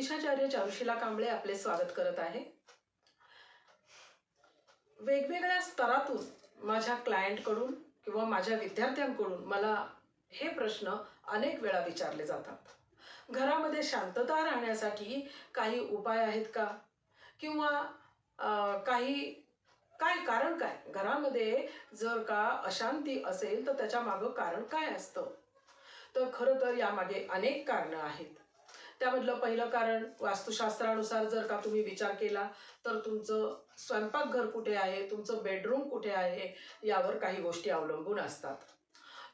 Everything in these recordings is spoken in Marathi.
ज्योतिषाचार्य चारुशिला कांबळे आपले स्वागत करत आहे. वेगवेगळ्या स्तरातून माझ्या क्लायंटकडून किंवा माझ्या विद्यार्थ्यांकडून मला हे प्रश्न अनेक वेळा विचारले जातात. घरामध्ये शांतता राहण्यासाठी काही उपाय आहेत का? किंवा काही काय कारण काय? घरामध्ये जर का अशांती असेल तर त्याच्या मागं कारण काय असतं? तर खरं तर यामागे अनेक कारणं आहेत. त्यामधलं पहिलं कारण वास्तुशास्त्रानुसार जर का तुम्ही विचार केला तर तुमचं स्वयंपाकघर कुठे आहे तुमचं बेडरूम कुठे आहे यावर काही गोष्टी अवलंबून असतात.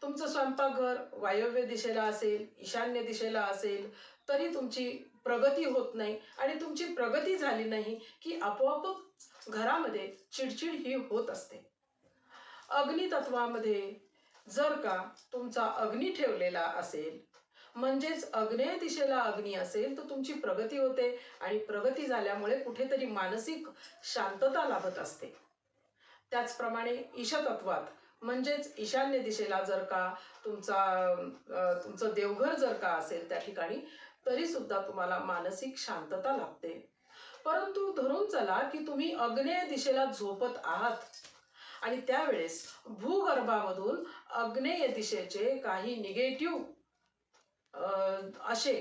तुमचं स्वयंपाकघर वायव्य दिशेला असेल ईशान्य दिशेला असेल तरी तुमची प्रगती होत नाही आणि तुमची प्रगती झाली नाही की आपोआपच घरामध्ये चिडचिड ही होत असते. अग्नितत्वामध्ये जर का तुमचा अग्नी ठेवलेला असेल म्हणजेच अग्नेय दिशेला अग्नी असेल तर तुमची प्रगती होते आणि प्रगती झाल्यामुळे कुठेतरी मानसिक शांतता लाभत असते. त्याचप्रमाणे ईशतत्वात म्हणजेच ईशान्य दिशेला जर का तुमचा तुमचं देवघर जर का असेल त्या ठिकाणी तरी सुद्धा तुम्हाला मानसिक शांतता लाभते. परंतु धरून चला की तुम्ही अग्नेय दिशेला झोपत आहात. आणि त्यावेळेस भूगर्भामधून अग्नेय दिशेचे काही निगेटिव्ह असे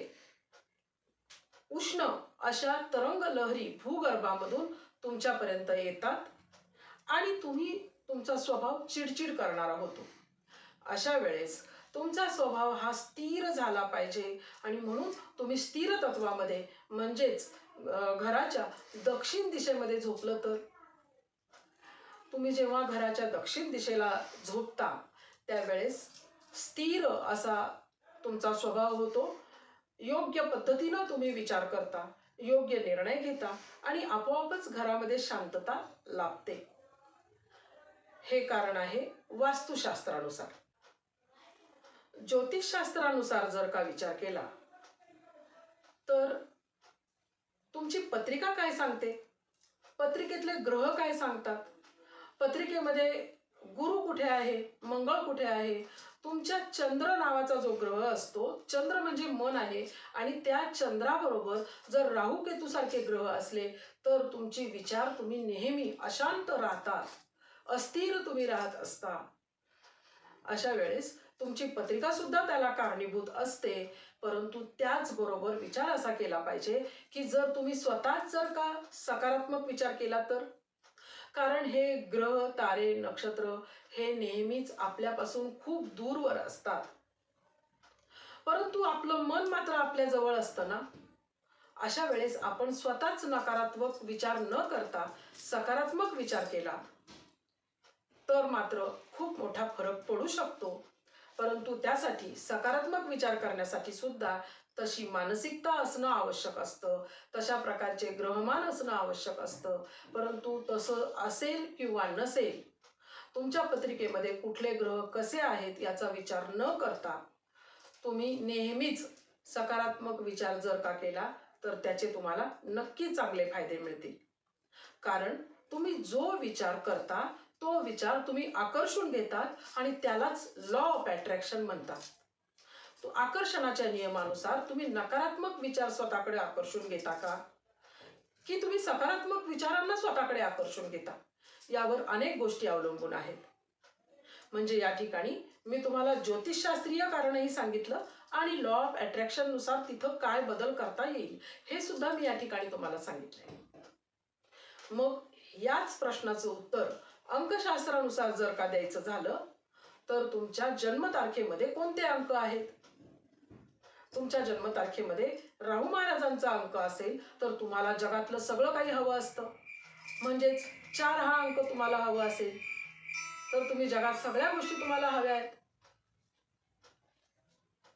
उष्ण अशा तरंग लहरी भूगर्भामधून तुमच्यापर्यंत येतात आणि तुम्ही तुमचा स्वभाव चिडचिड करणारा होतो अशा वेळेस तुमचा स्वभाव हा स्थिर झाला पाहिजे आणि म्हणून तुम्ही स्थिर तत्वामध्ये म्हणजेच घराच्या दक्षिण दिशेमध्ये झोपलं तर? तुम्ही जेव्हा घराच्या दक्षिण दिशेला झोपता त्यावेळेस स्थिर असा तुमचा स्वभाव होतो. योग्य पद्धतीनं तुम्ही विचार करता योग्य निर्णय घेता आणि आपोआपच घरामध्ये शांतता लाभते. हे कारण आहे वास्तुशास्त्रानुसार. ज्योतिषशास्त्रानुसार जर का विचार केला तर तुमची पत्रिका काय सांगते? पत्रिकेतले ग्रह काय सांगतात? पत्रिकेमध्ये गुरु कुठे आहे? मंगळ कुठे आहे? तुमच्या चंद्र नावाचा जो ग्रह असतो चंद्र म्हणजे मन आहे. आणि त्या चंद्राबरोबर जर राहू केतू सारखे ग्रह असले तर तुमचे विचार तुम्ही नेहमी अशांत राहतात. अस्थिर तुम्ही राहत असता. अशा वेळेस तुमची पत्रिका सुद्धा त्याला कारणीभूत असते. परंतु त्याचबरोबर विचार असा केला पाहिजे की जर तुम्ही स्वतःच जर का सकारात्मक विचार केला तर? कारण हे ग्रह तारे नक्षत्र हे नेहमीच आपल्यापासून खूप दूरवर असतात. परंतु आपलं मन मात्र आपल्या जवळ असतं ना? अशा वेळेस आपण स्वतःच नकारात्मक विचार न करता सकारात्मक विचार केला तर मात्र खूप मोठा फरक पडू शकतो. परंतु त्यासाठी सकारात्मक विचार करण्यासाठी सुद्धा तशी मानसिकता असणं आवश्यक असतं. तशा प्रकारचे ग्रहमान असणं आवश्यक असतं. परंतु तसं असेल किंवा नसेल तुमच्या पत्रिकेमध्ये कुठले ग्रह कसे आहेत याचा विचार न करता तुम्ही नेहमीच सकारात्मक विचार जर का केला तर त्याचे तुम्हाला नक्की चांगले फायदे मिळतील. कारण तुम्ही जो विचार करता तो विचार तुम्ही आकर्षून घेतात आणि त्यालाच लॉ ऑफ अट्रॅक्शन म्हणतात. तो आकर्षणाच्या नियमानुसार तुम्ही नकारात्मक विचार स्वतःकडे आकर्षून घेता का? की तुम्ही सकारात्मक विचारांना स्वतःकडे आकर्षून घेता? यावर अनेक गोष्टी अवलंबून आहेत. म्हणजे या ठिकाणी मी तुम्हाला ज्योतिषशास्त्रीय कारणही सांगितलं आणि लॉ ऑफ अट्रॅक्शननुसार तिथं काय बदल करता येईल हे सुद्धा मी या ठिकाणी तुम्हाला सांगितलंय. मग याच प्रश्नाचं उत्तर अंकशास्त्रानुसार जर का द्यायचं झालं तर तुमच्या जन्मतारखेमध्ये कोणते अंक आहेत? तुमच्या जन्मतारखेमध्ये राहू महाराजांचा अंक असेल तर तुम्हाला जगातलं सगळं काही हवं असतं. म्हणजेच चार हा अंक तुम्हाला हवं असेल तर तुम्ही जगात सगळ्या गोष्टी तुम्हाला हव्या आहेत.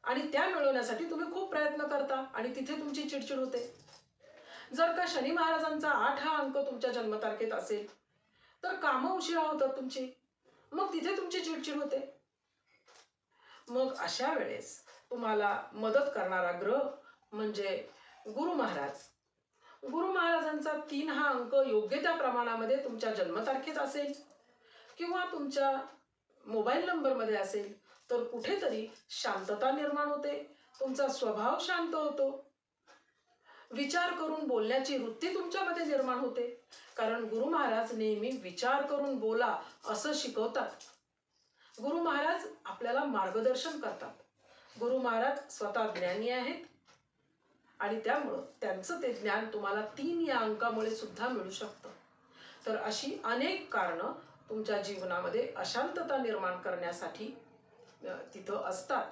आणि त्या मिळवण्यासाठी तुम्ही खूप प्रयत्न करता आणि तिथे तुमची चिडचिड होते. जर का शनी महाराजांचा आठ हा अंक तुमच्या जन्मतारखेत असेल तर कामं उशिरा होतात तुमची. मग तिथे तुमची चिडचिड होते. मग अशा वेळेस तुम्हाला मदत करणारा ग्रह म्हणजे गुरु महाराज. गुरु महाराजांचा तीन हा अंक योग्य त्या प्रमाणामध्ये तुमच्या जन्मतारखेत असेल किंवा तुमच्या मोबाईल नंबरमध्ये असेल तर कुठेतरी शांतता निर्माण होते. तुमचा स्वभाव शांत होतो. विचार करून बोलण्याची वृत्ती तुमच्यामध्ये निर्माण होते. कारण गुरु महाराज नेहमी विचार करून बोला असं शिकवतात. गुरु महाराज आपल्याला मार्गदर्शन करतात. गुरु महाराज स्वतः ज्ञानी आहेत. आणि त्यामुळं त्यांचं ते ज्ञान तुम्हाला तीन या अंकामुळे सुद्धा मिळू शकतं. तर अशी अनेक कारणं तुमच्या जीवनामध्ये अशांतता निर्माण करण्यासाठी तिथं असतात.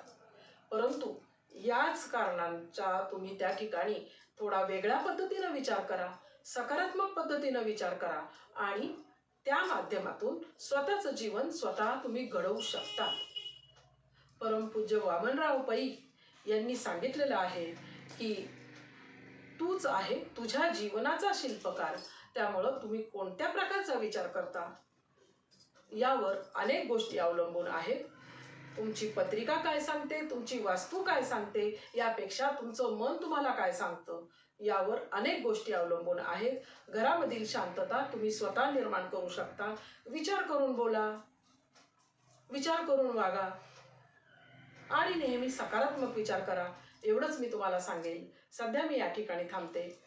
परंतु याच कारणांच्या तुम्ही त्या ठिकाणी थोडा वेगळ्या पद्धतीनं विचार करा सकारात्मक पद्धतीनं विचार करा आणि त्या माध्यमातून स्वतःचं जीवन स्वतः तुम्ही घडवू शकता. परमपूज्य वामनराव पै यांनी सांगितलेलं आहे की तूच आहे तुझ्या जीवनाचा शिल्पकार त्यामुळं तुम्ही कोणत्या प्रकारचा विचार करता? यावर अनेक गोष्टी अवलंबून आहेत. तुमची पत्रिका काय सांगते तुमची वास्तू काय सांगते यापेक्षा तुमचं मन तुम्हाला काय सांगतं? यावर अनेक गोष्टी अवलंबून आहेत. घरामधील शांतता तुम्ही स्वतः निर्माण करू शकता. विचार करून बोला. विचार करून वागा. आणि नेहमी सकारात्मक विचार करा. एवढंच मी तुम्हाला सांगेन. सध्या मी या ठिकाणी थांबते.